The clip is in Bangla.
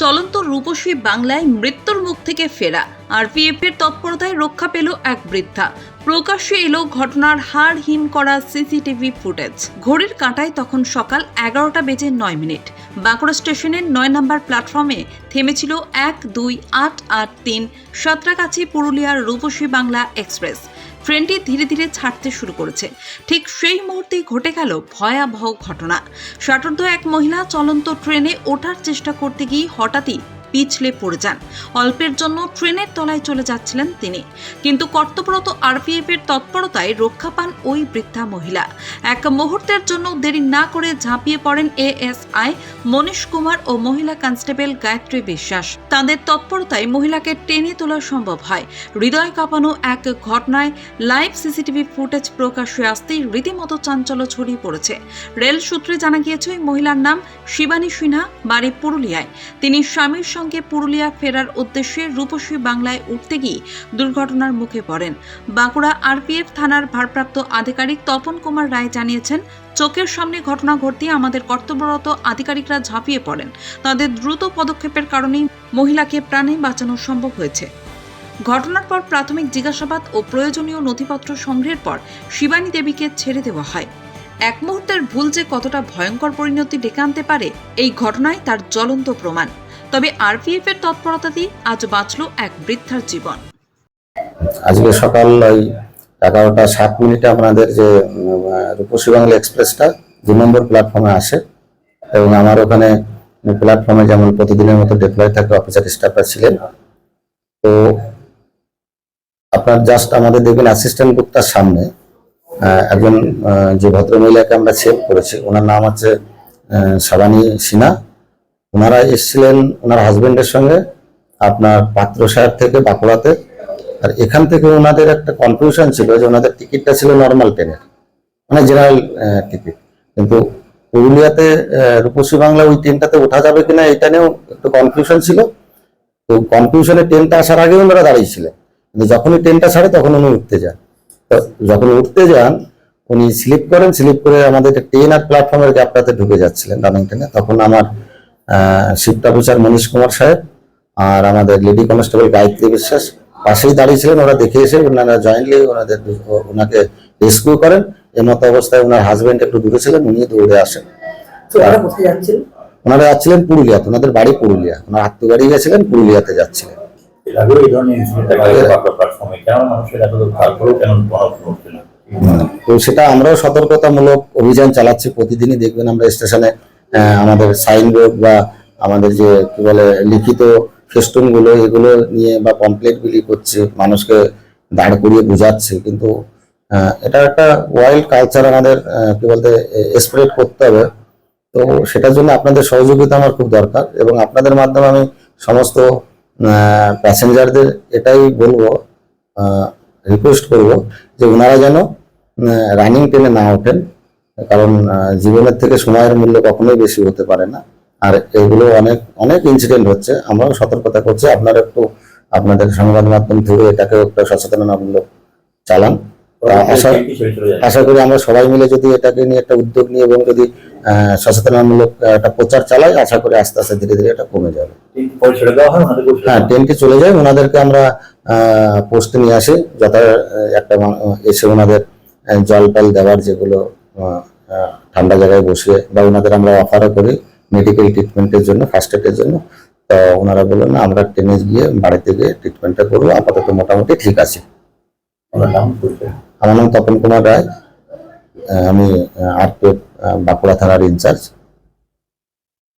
চলন্ত রূপসী বাংলায় মৃত্যুর মুখ থেকে ফেরা। আরপিএফ এর তৎপরতায় রক্ষা পেল এক বৃদ্ধা। প্রকাশ্যে এলো ঘটনার হাড় হিম করা সিসিটিভি ফুটেজ। ঘড়ির কাঁটায় তখন সকাল এগারোটা বেজে নয় মিনিট। বাঁকুড়া স্টেশনের নয় নম্বর প্ল্যাটফর্মে থেমেছিল এক দুই আট আট তিন সাঁতরাগাছি পুরুলিয়ার রূপসী বাংলা এক্সপ্রেস। ট্রেনটি ধীরে ধীরে ছাড়তে শুরু করেছে। ঠিক সেই মুহূর্তেই ঘটে গেল ভয়াবহ ঘটনা। ষাটোর্ধ এক মহিলা চলন্ত ট্রেনে ওঠার চেষ্টা করতে গিয়ে হঠাৎই পিছলে পড়ে যান। অল্পের জন্য ট্রেনের তলায় চলে যাচ্ছিলেন তিনি। কিন্তু কর্তব্যরত আরপিএফ এর তৎপরতায় রক্ষা পান ওই বৃদ্ধা মহিলা। এক মুহূর্তের জন্য দেরি না করে ঝাঁপিয়ে পড়েন এএসআই মনীশ কুমার ও মহিলা কনস্টেবল গায়ত্রী বিশ্বাস। তাদের তৎপরতায় মহিলাকে টেনে তোলা সম্ভব হয়। হৃদয় কাঁপানো এক ঘটনায় লাইভ সিসিটিভি ফুটেজ প্রকাশ্যে আসতেই রীতিমতো চাঞ্চল্য ছড়িয়ে পড়েছে। রেল সূত্রে জানা গিয়েছে, ওই মহিলার নাম শিবানী সিনহা, বাড়ি পুরুলিয়ায়। তিনি স্বামীর সঙ্গে পুরুলিয়া ফেরার উদ্দেশ্যে রূপসী বাংলায় উঠতে গিয়ে দুর্ঘটনার মুখে পড়েন। বাঁকুড়া আরপিএফ থানার ভারপ্রাপ্ত আধিকারিক তপন কুমার রায় জানিয়েছেন, চোখের সামনে ঘটনা ঘটতে আমাদের কর্তব্যরত আধিকারিকরা ঝাঁপিয়ে পড়েন। তাদের দ্রুত পদক্ষেপের কারণেই মহিলাকে প্রাণে বাঁচানো সম্ভব হয়েছে। ঘটনার পর প্রাথমিক জিজ্ঞাসাবাদ ও প্রয়োজনীয় নথিপত্র সংগ্রহের পর শিবানী দেবীকে ছেড়ে দেওয়া হয়। এক মুহূর্তের ভুল যে কতটা ভয়ঙ্কর পরিণতি ডেকে আনতে পারে, এই ঘটনায় তার জ্বলন্ত প্রমাণ। তবে আরপিএফ এর তৎপরতাতেই আজ বাঁচল এক বৃদ্ধার জীবন। আজকে সকাল ওই এগারোটা সাত মিনিটে আপনাদের যে রূপসী বাংলা এক্সপ্রেসটা দু নম্বর প্ল্যাটফর্মে আসে এবং আমার ওখানে প্ল্যাটফর্মে যেমন প্রতিদিনের মতো ডিপ্লয় থাকে অফিসার স্টাফরা ছিলেন। তো আপনার জাস্ট আমাদের দেখবেন অ্যাসিস্ট্যান্ট বুকটার সামনে একজন যে ভদ্রমহিলাকে আমরা সেভ করেছি, ওনার নাম হচ্ছে সাবানী সিনহা। ওনারা এসেছিলেন ওনার হাজবেন্ডের সঙ্গে, আপনার পাত্র সাহেব থেকে বাঁকুড়াতে। আর এখান থেকে ওনাদের একটা কনফিউশন ছিল যে ওনাদের টিকিটটা ছিল নর্মাল ট্রেনের মানে জেনারেল টিকিট কিন্তু পুরুলিয়াতে রূপসী বাংলা ওই ট্রেনটাতে ওঠা যাবে কিনা এটা নিয়েও একটু কনফিউশন ছিল। তো কনফিউশনে ট্রেনটা আসার আগে ওনারা দাঁড়িয়েছিলেন। কিন্তু যখনই ট্রেনটা ছাড়ে তখন উনি উঠতে যান। তো যখন উঠতে যান, উনি স্লিপ করেন স্লিপ করে আমাদের ট্রেন আর প্ল্যাটফর্মের গ্যাপটাতে ঢুকে যাচ্ছিলেন রানিং ট্রেনে তখন আমার অফিসার মনীশ কুমার সাহেব আর আমাদের লেডি কনস্টেবল গায়ত্রী বিশ্বাস। পাশেই দাঁড়িয়েছিলেন ওরা দেখে এসে ওনারা জয়েন্টলি ওনাদের ওনাকে রেস্কিউ করেন। এর মতো অবস্থায় ওনার হাজবেন্ড একটু দূরে ছিলেন উনি দৌড়ে আসেন। ওনারা যাচ্ছিলেন পুরুলিয়াতে ওনাদের বাড়ি পুরুলিয়া। ওনার আত্মীয় বাড়ি গেছিলেন পুরুলিয়াতে যাচ্ছিলেন। তো সেটা আমরাও সতর্কতামূলক অভিযান চালাচ্ছি প্রতিদিনই দেখবেন আমরা স্টেশনে আমাদের সাইনবোর্ড বা আমাদের যে, কি বলে, লিখিত ফেস্টুনগুলো এগুলো নিয়ে বা পমপ্লেট গুলি করছে মানুষকে দাঁড় করিয়ে বোঝাচ্ছে। কিন্তু এটা একটা ওয়াইল্ড কালচার আমাদের কি বলতে স্প্রেড করতে হবে। তো সেটার জন্য আপনাদের সহযোগিতা আমার খুব দরকার এবং আপনাদের মাধ্যমে আমি সমস্ত প্যাসেঞ্জারদের এটাই বলব রিকোয়েস্ট করব যে ওনারা যেন রানিং ট্রেনে না ওঠেন। কারণ জীবনের থেকে সময়ের মূল্য কখনোই বেশি হতে পারে না। আর এগুলো অনেক অনেক ইনসিডেন্ট হচ্ছে। আমরাও সতর্কতা করছি। আপনারা একটু আপনাদের সংবাদ মাধ্যম থেকে এটাকে একটা সচেতনতামূলক চালান। আশা করি আমরা সবাই মিলে যদি এটাকে নিয়ে একটা উদ্যোগ নিয়ে এবং যদি আহ, সচেতনতামূলক একটা প্রচার চালাই আশা করি আস্তে আস্তে ধীরে ধীরে এটা কমে যাবে। হয়। ট্রেনটি চলে যায়। ওনাদেরকে আমরা পোস্টে নিয়ে আসি। যথা একটা এসে ওনাদের জল টল দেওয়ার যেগুলো ঠান্ডা জায়গায় বসে বা ওনাদের আমরা অফারও করি মেডিকেল ট্রিটমেন্টের জন্য ফার্স্ট এডের জন্য। তো ওনারা বললেন না আমরা ট্রেনে গিয়ে বাড়িতে গিয়ে ট্রিটমেন্টটা করব আপাতত মোটামুটি ঠিক আছে। আমার নাম তপন কুমার রায়। আমি আরপিএফ বাঁকুড়া থানার ইনচার্জ